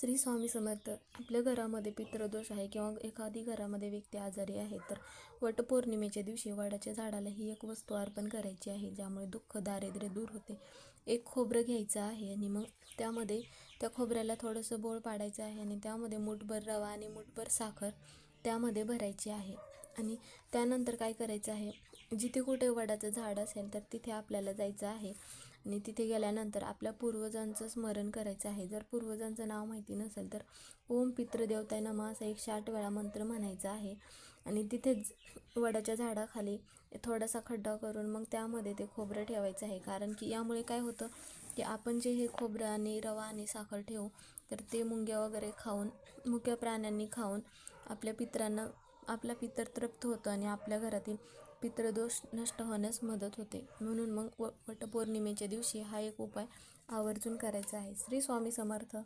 श्री स्वामी समर्थ आपल्या घरामध्ये पितृदोष आहे किंवा एखादी घरामध्ये व्यक्ती आजारी आहे तर वटपौर्णिमेच्या दिवशी वडाच्या झाडाला ही एक वस्तू अर्पण करायची आहे ज्यामुळे दुःख दारिद्र्य दूर होते. एक खोबरं घ्यायचं आहे आणि मग त्यामध्ये त्या खोबऱ्याला थोडंसं बोळ पाडायचं आहे आणि त्यामध्ये मूठभर रवा आणि मूठभर साखर त्यामध्ये भरायची आहे. आणि त्यानंतर काय करायचं आहे? जिथे कुठे वडाचं झाड असेल तर तिथे आपल्याला जायचं आहे. आणि तिथे गेल्यानंतर आपल्या पूर्वजांचं स्मरण करायचं आहे. जर पूर्वजांचं नाव माहिती नसेल तर ओम पितृदेवताय नमा असा एकशे आठ वेळा मंत्र म्हणायचा आहे. आणि तिथेच वडाच्या झाडाखाली थोडासा खड्डा करून मग त्यामध्ये ते खोबरं ठेवायचं आहे. कारण की यामुळे काय होतं की आपण जे हे खोबरं आणि रवा आणि साखर ठेवू तर ते मुंग्या वगैरे खाऊन मुक्या प्राण्यांनी खाऊन आपल्या पितरांना आपला पितर तृप्त होतं आणि आपल्या घरातील पितृदोष नष्ट होण्यास मदत होते. म्हणून मग व वटपौर्णिमेच्या दिवशी हा एक उपाय आवर्जून करायचा आहे. श्री स्वामी समर्थ.